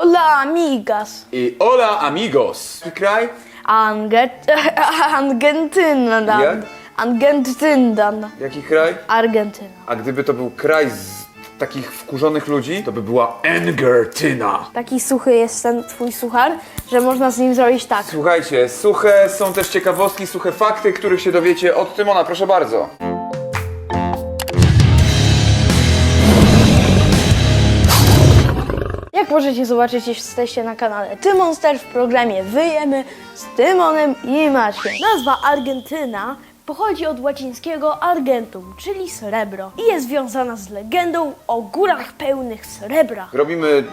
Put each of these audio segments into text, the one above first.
Hola amigas. I hola amigos. I kraj? Anget Argentyna. Jak? Argentyna. Jaki kraj? Argentyna. A gdyby to był kraj z takich wkurzonych ludzi, to by była Engertyna. Taki suchy jest ten twój suchar, że można z nim zrobić tak. Słuchajcie, suche są też ciekawostki, suche fakty, których się dowiecie od Tymona, proszę bardzo. Jak możecie zobaczyć, jesteście na kanale Tymonster w programie Wyjemy z Tymonem i Maciem. Nazwa Argentyna pochodzi od łacińskiego argentum, czyli srebro i jest związana z legendą o górach pełnych srebra. Robimy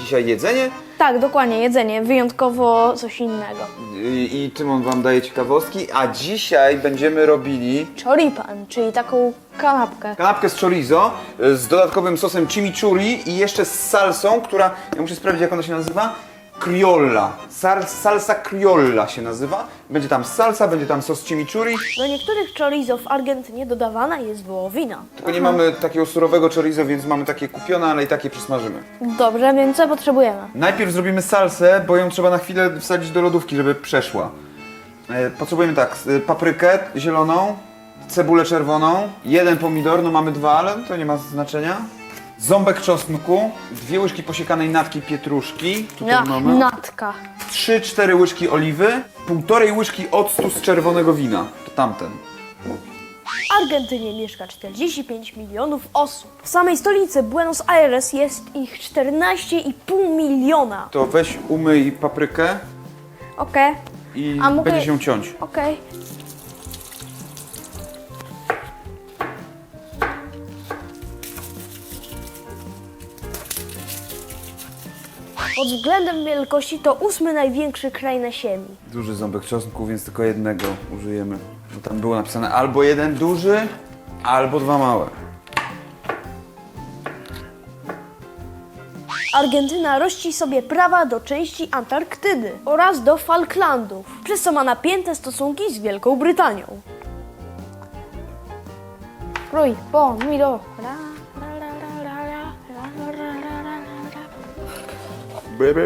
dzisiaj jedzenie Tak, dokładnie, jedzenie, wyjątkowo coś innego. i, i Tymon wam daje ciekawostki, a dzisiaj będziemy robili Choripan, czyli taką kanapkę. kanapkę z chorizo y, z dodatkowym sosem chimichurri i jeszcze z salsą, która, ja muszę sprawdzić jak ona się nazywa, criolla. Sal, salsa criolla się nazywa. Będzie tam salsa, będzie tam sos chimichurri, Do niektórych chorizo w Argentynie dodawana jest wołowina. tylko nie mamy takiego surowego chorizo, więc mamy takie kupione, ale i takie przysmażymy. Dobrze, więc co potrzebujemy? Najpierw zrobimy salsę, bo ją trzeba na chwilę wsadzić do lodówki, żeby przeszła. E, Potrzebujemy tak, s- paprykę zieloną, cebulę czerwoną, jeden pomidor, no mamy dwa, ale to nie ma znaczenia. Ząbek czosnku, dwie łyżki posiekanej natki pietruszki, tutaj Ja, mamy. natka. 3-4 łyżki oliwy, półtorej łyżki octu z czerwonego wina. To tamten. W Argentynie mieszka 45 milionów osób. W samej stolicy Buenos Aires jest ich 14,5 miliona. To weź umyj paprykę Okej, i A mogę- będzie się ciąć. okej. Pod względem wielkości to ósmy największy kraj na ziemi. Duży ząbek czosnku, więc tylko jednego użyjemy. Bo tam było napisane albo jeden duży, albo dwa małe. Argentyna rości sobie prawa do części Antarktydy oraz do Falklandów, przez co ma napięte stosunki z Wielką Brytanią. Rój, po, mi do. Ra, Byp,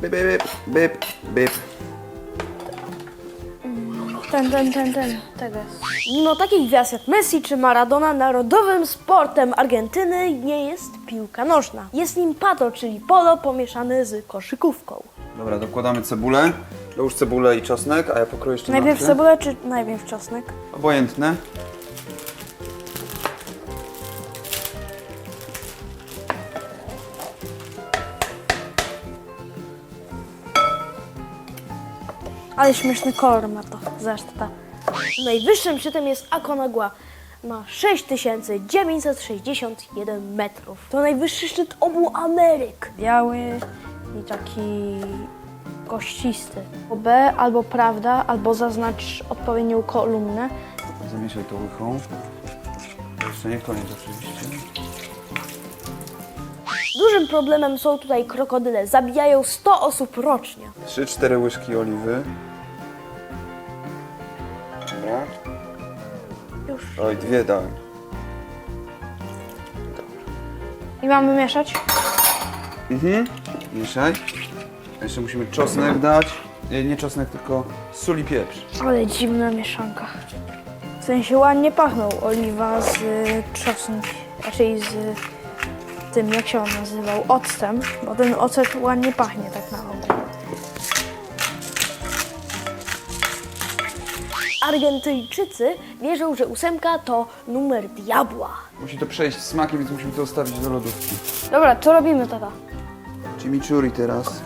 byp, byp, byp, byp. Ten, ten, ten, ten, tego jest. Mimo takich gwiazd jak Messi czy Maradona, narodowym sportem Argentyny nie jest piłka nożna. Jest nim pato, czyli polo pomieszane z koszykówką. Dobra, dokładamy cebulę. Dołóż cebulę i czosnek, a ja pokroję jeszcze Najpierw natkę. cebulę czy najpierw czosnek? Obojętne. Ale śmieszny kolor ma to, zresztą ta. Najwyższym szczytem jest Aconcagua. Ma 6961 metrów. To najwyższy szczyt obu Ameryk. Biały i taki kościsty. Po B albo prawda, albo zaznacz odpowiednią kolumnę. Zamieszaj to łychą. Jeszcze nie koniec oczywiście. Dużym problemem są tutaj krokodyle. Zabijają 100 osób rocznie. 3-4 łyżki oliwy. Dobra. Już. Oj, dwie dałem. I mamy mieszać? Mhm. Mieszaj. Jeszcze musimy czosnek dać. Nie, nie czosnek, tylko sól i pieprz. Ale dziwna mieszanka. W sensie ładnie pachną oliwa z y, czosnkiem, raczej z tym, jak się on nazywał, octem, bo ten ocet ładnie pachnie tak na ogół. Argentyńczycy wierzą, że ósemka to numer diabła. Musi to przejść smakiem, więc musimy to zostawić do lodówki. Dobra, co robimy tata? Chimichurri teraz.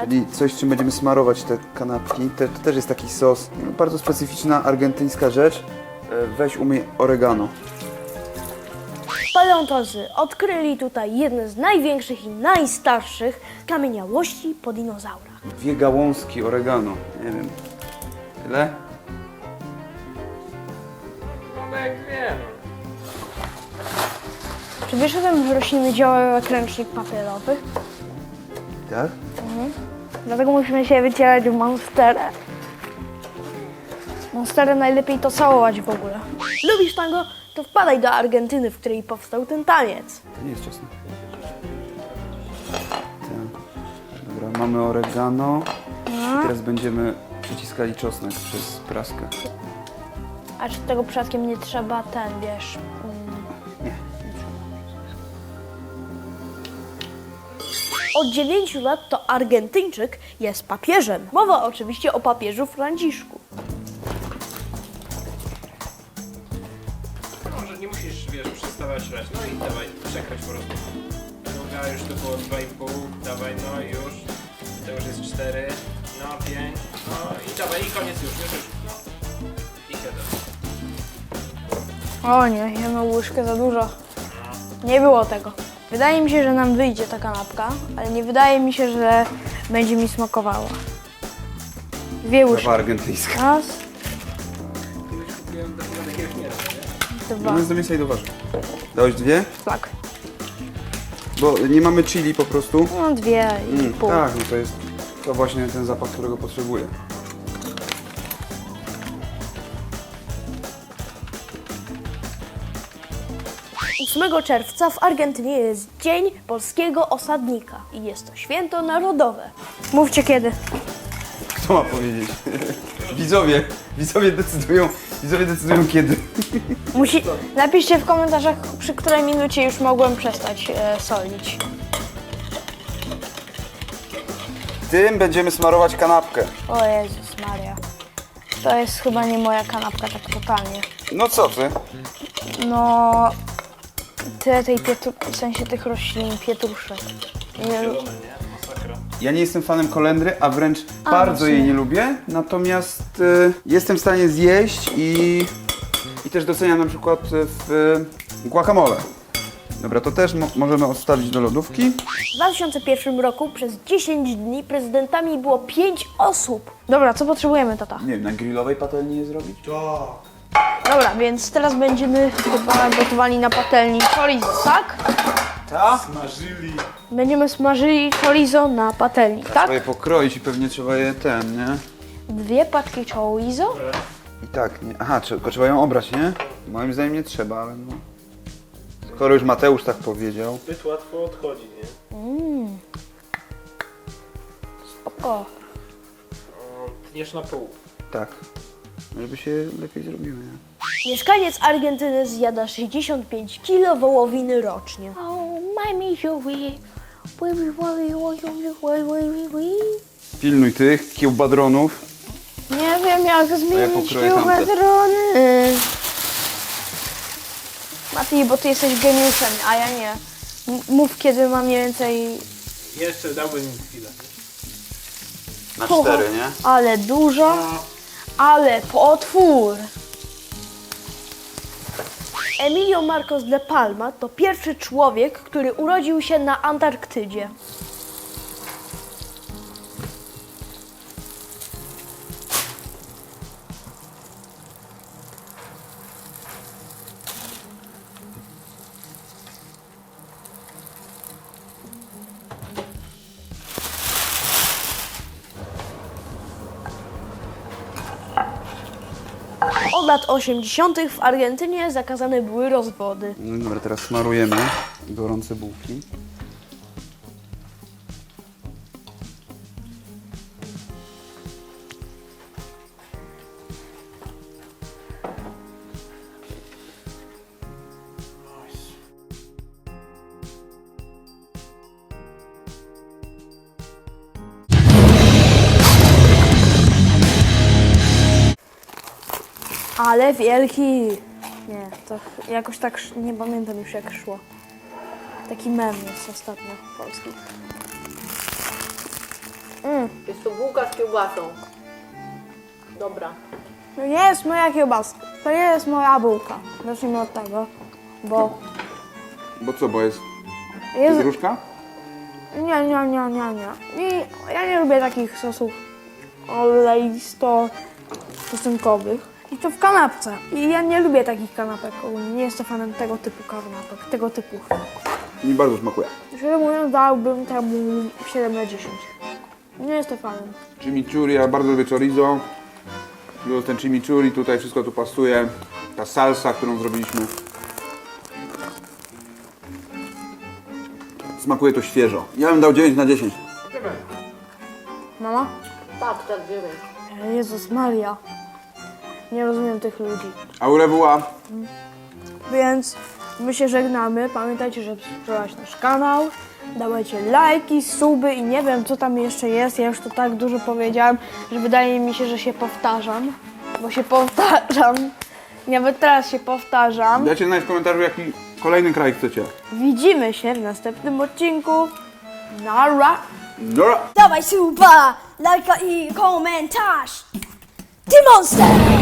Czyli coś, czym będziemy smarować te kanapki. Te, to też jest taki sos. Bardzo specyficzna argentyńska rzecz. E, Weź umyj oregano. Paleontozy odkryli tutaj jedne z największych i najstarszych kamieniałości po dinozaurach. Dwie gałązki oregano. Nie wiem. Tyle? Czy wiesz o tym, że rośliny działają jak ręcznik papierowy? Tak? Dlatego musimy się wycierać w monsterę. Monsterę najlepiej to całować w ogóle. Lubisz tango? To wpadaj do Argentyny, w której powstał ten taniec. To nie jest czosnek. Tak. Mamy oregano. No. Teraz będziemy przyciskali czosnek przez praskę. A czy tego przypadkiem nie trzeba ten, wiesz... mm, Od 9 lat to Argentyńczyk jest papieżem. Mowa oczywiście o papieżu Franciszku. Nie musisz, wiesz, przestawać grać. No i dawaj, przekrać po prostu. Druga już to było 2,5, dawaj, no i już. To już jest 4, no 5, no i dawaj, i koniec już, już, już. No. I 7. O nie, jedną łyżkę za dużo. Nie było tego. Wydaje mi się, że nam wyjdzie ta kanapka, ale nie wydaje mi się, że będzie mi smakowała. Dwie łyżki. Kawa argentyńska. Raz, dwa. Mamy zamiast do warzyw. Dałeś dwie? Tak. Bo nie mamy chili po prostu. No dwie i Mm, pół. tak, no to jest to właśnie ten zapach, którego potrzebuję. Ósmego czerwca w Argentynie jest Dzień Polskiego Osadnika i jest to święto narodowe. Mówcie kiedy. Kto ma powiedzieć? widzowie, widzowie decydują, widzowie decydują kiedy. Musi... Napiszcie w komentarzach, przy której minucie już mogłem przestać e, solić. Tym będziemy smarować kanapkę. O Jezus Maria. To jest chyba nie moja kanapka tak totalnie. No co ty? No... Tyle tej pietru... w sensie tych roślin, pietruszek. Nie. Ja nie jestem fanem kolendry, a wręcz bardzo w jej nie lubię. Natomiast y, jestem w stanie zjeść i, i też doceniam na przykład w y, guacamole. Dobra, to też mo- możemy odstawić do lodówki. W 2001 roku przez 10 dni prezydentami było 5 osób. Dobra, co potrzebujemy, tata? Nie wiem, na grillowej patelni je zrobić? Dobra, więc teraz będziemy chyba gotowali na patelni chorizo, tak? Tak. Smażyli. Będziemy smażyli chorizo na patelni, tak? Trzeba je pokroić i pewnie trzeba je ten, nie? Dwie paczki chorizo. I tak, nie? Aha, tylko trzeba ją obrać, nie? Moim zdaniem nie trzeba, ale no. Skoro już Mateusz tak powiedział. Zbyt łatwo odchodzi, nie? Spoko. O, Tniesz na pół. Tak. Żeby się lepiej zrobiło, nie? Mieszkaniec Argentyny zjada 65 kg wołowiny rocznie. Oh, my misery. Pilnuj tych kiełbadronów. Nie wiem jak zmienić pokroję tamte. kiełbadrony. Mati, bo ty jesteś geniuszem, a ja nie. M- Mów kiedy mam mniej więcej... Jeszcze dałbym im chwilę. Na cztery, nie? Ale dużo, ale potwór. Emilio Marcos de Palma to pierwszy człowiek, który urodził się na Antarktydzie. Lat 80. w Argentynie zakazane były rozwody. No dobra, teraz smarujemy gorące bułki. Ale wielki. Nie, to jakoś tak sz- nie pamiętam już jak szło. Taki mem jest ostatnio polski. Jest to bułka z kiełbasą. Dobra. To nie jest moja kiełbaska. To nie jest moja bułka. Zacznijmy od tego. Bo Bo co, bo jest jest... gruszka? Nie, nie, nie, nie, nie. I ja nie lubię takich sosów olejsto stosunkowych. I to w kanapce. I ja nie lubię takich kanapek ogólnie. Nie jestem fanem tego typu kanapek, tego typu. Mi bardzo smakuje. Szczerze mówiąc, dałbym temu 7 na 10. Nie jestem fanem. Chimichurri, ja bardzo lubię chorizo. Plus ten chimichurri, tutaj wszystko tu pasuje. Ta salsa, którą zrobiliśmy. Smakuje to świeżo. Ja bym dał 9 na 10. Mama? Tak, tak, dziewięć. Jezus Maria. Nie rozumiem tych ludzi. Aurewua. Więc my się żegnamy. Pamiętajcie, żeby subskrybować nasz kanał. Dawajcie lajki, suby i nie wiem co tam jeszcze jest. Ja już to tak dużo powiedziałam, że wydaje mi się, że się powtarzam. Bo się powtarzam. Nawet teraz się powtarzam. Dajcie znać w komentarzu, jaki kolejny kraj chcecie. Widzimy się w następnym odcinku. Nara! Dobra. Dawaj suba, lajka i komentarz. Ty monster!